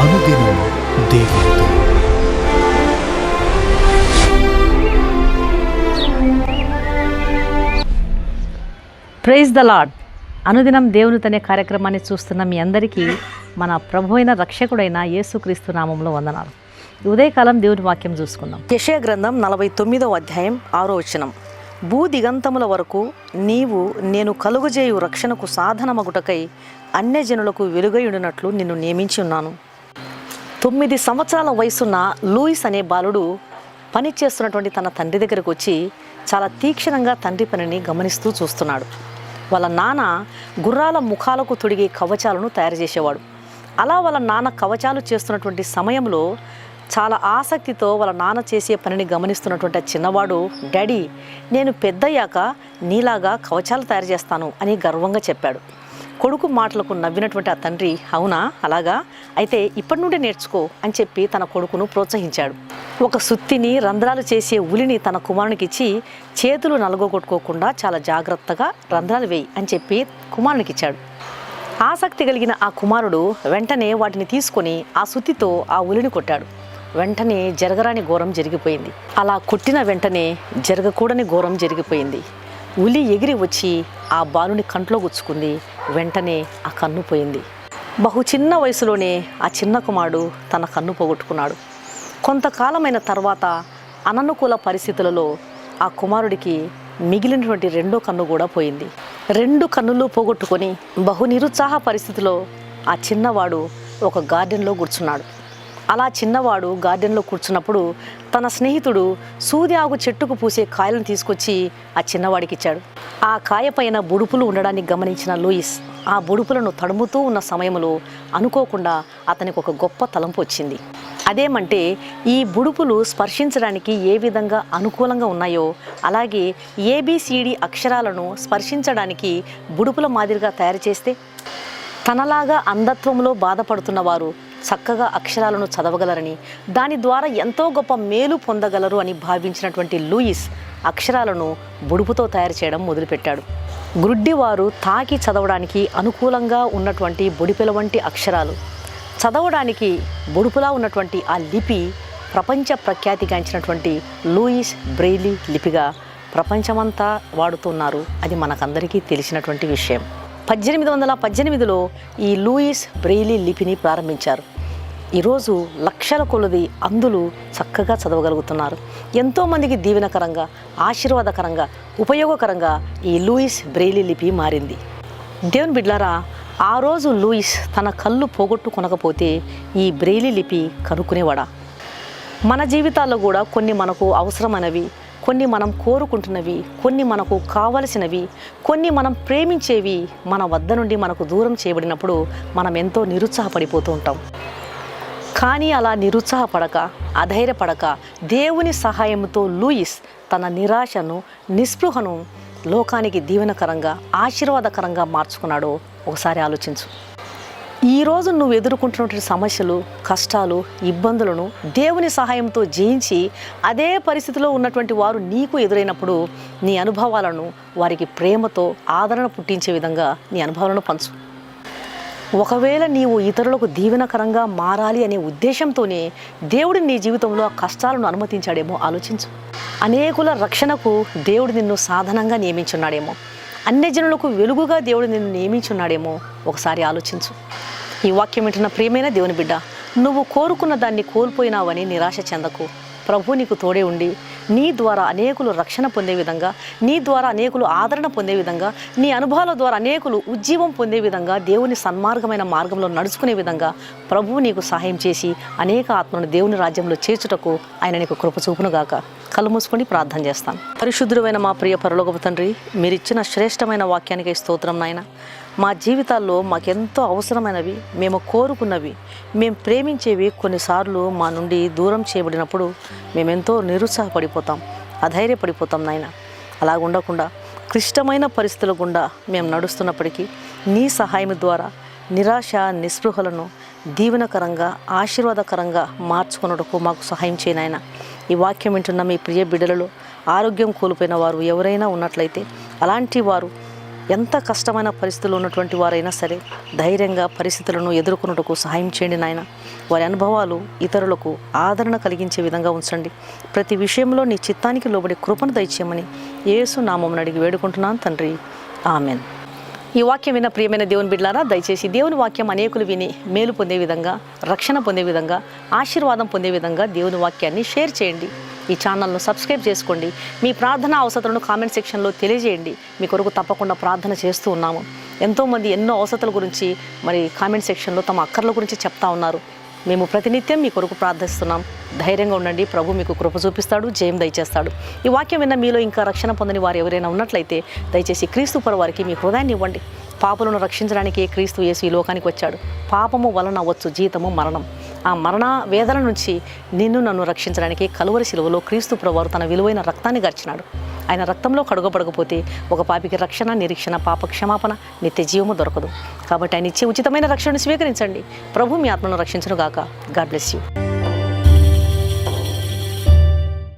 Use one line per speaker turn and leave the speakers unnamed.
అనుదినం దేవునితో
praise the lord అనుదినం దేవుని అనే కార్యక్రమాన్ని చూస్తున్న మీ అందరికీ మన ప్రభు అయిన రక్షకుడైన యేసుక్రీస్తు నామంలో వందనాలు. ఉదయకాలం దేవుని వాక్యం చూసుకుందాం. యశయ గ్రంథం నలభై తొమ్మిదవ అధ్యాయం ఆరో వచనం. భూ దిగంతముల వరకు నీవు నేను కలుగుజేయు రక్షణకు సాధనమగుటకై అన్యజనులకు వెలుగయుడినట్లు నిన్ను నియమించి ఉన్నాను. తొమ్మిది సంవత్సరాల వయసున్న లూయిస్ అనే బాలుడు పని చేస్తున్నటువంటి తన తండ్రి దగ్గరకు వచ్చి చాలా తీక్షణంగా తండ్రి పనిని గమనిస్తూ చూస్తున్నాడు. వాళ్ళ నాన్న గుర్రాల ముఖాలకు తొడిగే కవచాలను తయారు చేసేవాడు. అలా వాళ్ళ నాన్న కవచాలు చేస్తున్నటువంటి సమయంలో చాలా ఆసక్తితో వాళ్ళ నాన్న చేసే పనిని గమనిస్తున్నటువంటి చిన్నవాడు డాడీ నేను పెద్దయ్యాక నీలాగా కవచాలు తయారు చేస్తాను అని గర్వంగా చెప్పాడు. కొడుకు మాటలకు నవ్వినటువంటి ఆ తండ్రి అవునా? అలాగా? అయితే ఇప్పటి నుండి నేర్చుకో అని చెప్పి తన కొడుకును ప్రోత్సహించాడు. ఒక సుత్తిని రంధ్రాలు చేసే ఉలిని తన కుమారునికి ఇచ్చి చేతులు నలగొట్టుకోకుండా చాలా జాగ్రత్తగా రంధ్రాలు వేయి అని చెప్పి కుమారునికి ఇచ్చాడు. ఆసక్తి కలిగిన ఆ కుమారుడు వెంటనే వాటిని తీసుకొని ఆ సుత్తితో ఆ ఉలిని కొట్టాడు. వెంటనే జరగరాని ఘోరం జరిగిపోయింది. అలా కొట్టిన వెంటనే జరగకూడని ఘోరం జరిగిపోయింది. ఉలి ఎగిరి వచ్చి ఆ బాలుని కంట్లో గుచ్చుకుంది. వెంటనే ఆ కన్ను పోయింది. బహు చిన్న వయసులోనే ఆ చిన్న కుమారుడు తన కన్ను పోగొట్టుకున్నాడు. కొంతకాలమైన తర్వాత అననుకూల పరిస్థితులలో ఆ కుమారుడికి మిగిలినటువంటి రెండో కన్ను కూడా పోయింది. రెండు కన్నులు పోగొట్టుకొని బహు నిరుత్సాహ పరిస్థితిలో ఆ చిన్నవాడు ఒక గార్డెన్లో కూర్చున్నాడు. అలా చిన్నవాడు గార్డెన్లో కూర్చున్నప్పుడు తన స్నేహితుడు సూది చెట్టుకు పూసే కాయలను తీసుకొచ్చి ఆ చిన్నవాడికి ఇచ్చాడు. ఆ కాయ పైన బుడుపులు ఉండడాన్ని గమనించిన లూయిస్ ఆ బుడుపులను తడుముతూ ఉన్న సమయంలో అనుకోకుండా అతనికి ఒక గొప్ప తలంపు వచ్చింది. అదేమంటే ఈ బుడుపులు స్పర్శించడానికి ఏ విధంగా అనుకూలంగా ఉన్నాయో అలాగే ఏబిసిడి అక్షరాలను స్పర్శించడానికి బుడుపుల మాదిరిగా తయారు చేస్తే? తనలాగా అంధత్వంలో బాధపడుతున్న వారు చక్కగా అక్షరాలను చదవగలరని దాని ద్వారా ఎంతో గొప్ప మేలు పొందగలరు అని భావించినటువంటి లూయిస్ అక్షరాలను బుడుపుతో తయారు చేయడం మొదలుపెట్టాడు. గ్రుడ్డివారు తాకి చదవడానికి అనుకూలంగా ఉన్నటువంటి బుడిపెల వంటి అక్షరాలు. చదవడానికి బొడుపులా ఉన్నటువంటి ఆ లిపి ప్రపంచ ప్రఖ్యాతిగాంచినటువంటి లూయిస్ బ్రెయిలీ లిపిగా ప్రపంచమంతా వాడుతున్నారు అది మనకందరికీ తెలిసినటువంటి విషయం. పద్దెనిమిది వందల పద్దెనిమిదిలో ఈ లూయిస్ బ్రెయిలీ లిపిని ప్రారంభించారు. ఈరోజు లక్షల కొలది అందులు చక్కగా చదవగలుగుతున్నారు. ఎంతోమందికి దీవెనకరంగా ఆశీర్వాదకరంగా ఉపయోగకరంగా ఈ లూయిస్ బ్రెయిలీ లిపి మారింది. దేవుని బిడ్లారా ఆ రోజు లూయిస్ తన కళ్ళు పోగొట్టుకొనకపోతే ఈ బ్రెయిలీ లిపి కనుక్కునేవాడా? మన జీవితాల్లో కూడా కొన్ని మనకు అవసరమైనవి కొన్ని మనం కోరుకుంటున్నవి కొన్ని మనకు కావలసినవి కొన్ని మనం ప్రేమించేవి మన వద్ద నుండి మనకు దూరం చేయబడినప్పుడు మనం ఎంతో నిరుత్సాహపడిపోతూ ఉంటాం. కానీ అలా నిరుత్సాహపడక అధైర్యపడక దేవుని సహాయంతో లూయిస్ తన నిరాశను నిస్పృహను లోకానికి దీవెనకరంగా ఆశీర్వాదకరంగా మార్చుకున్నాడో ఒకసారి ఆలోచించు. ఈరోజు నువ్వు ఎదుర్కొంటున్నటువంటి సమస్యలు కష్టాలు ఇబ్బందులను దేవుని సహాయంతో జయించి అదే పరిస్థితిలో ఉన్నటువంటి వారు నీకు ఎదురైనప్పుడు నీ అనుభవాలను వారికి ప్రేమతో ఆదరణ పుట్టించే విధంగా నీ అనుభవాలను పంచు. ఒకవేళ నీవు ఇతరులకు దీవెనకరంగా మారాలి అనే ఉద్దేశంతోనే దేవుడు నీ జీవితంలో ఆ కష్టాలను అనుమతించాడేమో. ఆలోచించు. అనేకుల రక్షణకు దేవుడు నిన్ను సాధనంగా నియమించున్నాడేమో. అన్ని జనులకు వెలుగుగా దేవుడు నిన్ను నియమించున్నాడేమో. ఒకసారి ఆలోచించు. ఈ వాక్యం వింటున్న ప్రియమైన దేవుని బిడ్డ నువ్వు కోరుకున్న దాన్ని కోల్పోయినావని నిరాశ చెందకు. ప్రభు నీకు తోడే ఉండి నీ ద్వారా అనేకులు రక్షణ పొందే విధంగా నీ ద్వారా అనేకులు ఆదరణ పొందే విధంగా నీ అనుభవాల ద్వారా అనేకులు ఉజ్జీవం పొందే విధంగా దేవుని సన్మార్గమైన మార్గంలో నడుచుకునే విధంగా ప్రభువు నీకు సహాయం చేసి అనేక ఆత్మను దేవుని రాజ్యంలో చేర్చుటకు ఆయన నీకు కృప చూపునుగాక. కళ్ళు మూసుకొని ప్రార్థన చేస్తాను. పరిశుద్ధుడైన మా ప్రియ పరలోకపు తండ్రి మీరిచ్చిన శ్రేష్టమైన వాక్యానికి స్తోత్రం నాయన. మా జీవితాల్లో మాకెంతో అవసరమైనవి మేము కోరుకున్నవి మేము ప్రేమించేవి కొన్నిసార్లు మా నుండి దూరం చేయబడినప్పుడు మేమెంతో నిరుత్సాహపడిపోతాం అధైర్యపడిపోతాం నాయన. అలా ఉండకుండా క్లిష్టమైన పరిస్థితుల గుండా మేము నడుస్తున్నప్పటికీ నీ సహాయం ద్వారా నిరాశ నిస్పృహలను దీవెనకరంగా ఆశీర్వాదకరంగా మార్చుకున్నటకు మాకు సహాయం చేయనాయన ఈ వాక్యం వింటున్న మీ ప్రియ బిడ్డలలో ఆరోగ్యం కోల్పోయిన వారు ఎవరైనా ఉన్నట్లయితే అలాంటి వారు ఎంత కష్టమైన పరిస్థితుల్లో ఉన్నటువంటి వారైనా సరే ధైర్యంగా పరిస్థితులను ఎదుర్కొనుటకు సహాయం చేయండి నాయన. వారి అనుభవాలు ఇతరులకు ఆదరణ కలిగించే విధంగా ఉంచండి. ప్రతి విషయంలో నీ చిత్తానికి లోబడి కృపను దయచేయమని ఏసు నామం అడిగి వేడుకుంటున్నాను తండ్రి. ఆమెన్. ఈ వాక్యం విన్న ప్రియమైన దేవుని బిడ్డారా దయచేసి దేవుని వాక్యం అనేకులు విని మేలు పొందే విధంగా రక్షణ పొందే విధంగా ఆశీర్వాదం పొందే విధంగా దేవుని వాక్యాన్ని షేర్ చేయండి. ఈ ఛానల్ను సబ్స్క్రైబ్ చేసుకోండి. మీ ప్రార్థన అవసరాలను కామెంట్ సెక్షన్లో తెలియజేయండి. మీ కొరకు తప్పకుండా ప్రార్థన చేస్తూ ఉన్నాము. ఎంతోమంది ఎన్నో అవసరాల గురించి మరి కామెంట్ సెక్షన్లో తమ అక్కర్ల గురించి చెప్తా ఉన్నారు. మేము ప్రతినిత్యం మీ కొరకు ప్రార్థిస్తున్నాం. ధైర్యంగా ఉండండి. ప్రభు మీకు కృప చూపిస్తాడు జయం దయచేస్తాడు. ఈ వాక్యం విన్న మీలో ఇంకా రక్షణ పొందని వారు ఎవరైనా ఉన్నట్లయితే దయచేసి క్రీస్తు పర వారికి మీ హృదయాన్ని ఇవ్వండి. పాపలను రక్షించడానికి క్రీస్తు యేసు ఈ లోకానికి వచ్చాడు. పాపము వలన వచ్చు జీతము మరణం. ఆ మరణ వేదన నుంచి నిన్ను నన్ను రక్షించడానికి కలువరి శిలువలో క్రీస్తు ప్రభువారు తన విలువైన రక్తాన్ని గర్చినాడు ఆయన రక్తంలో కడుగబడకపోతే ఒక పాపికి రక్షణ నిరీక్షణ పాప క్షమాపణ నిత్య జీవము దొరకదు. కాబట్టి ఆయన ఇచ్చే ఉచితమైన రక్షణను స్వీకరించండి. ప్రభు మీ ఆత్మను రక్షించను గాక గాడ్ బ్లెస్ యూ.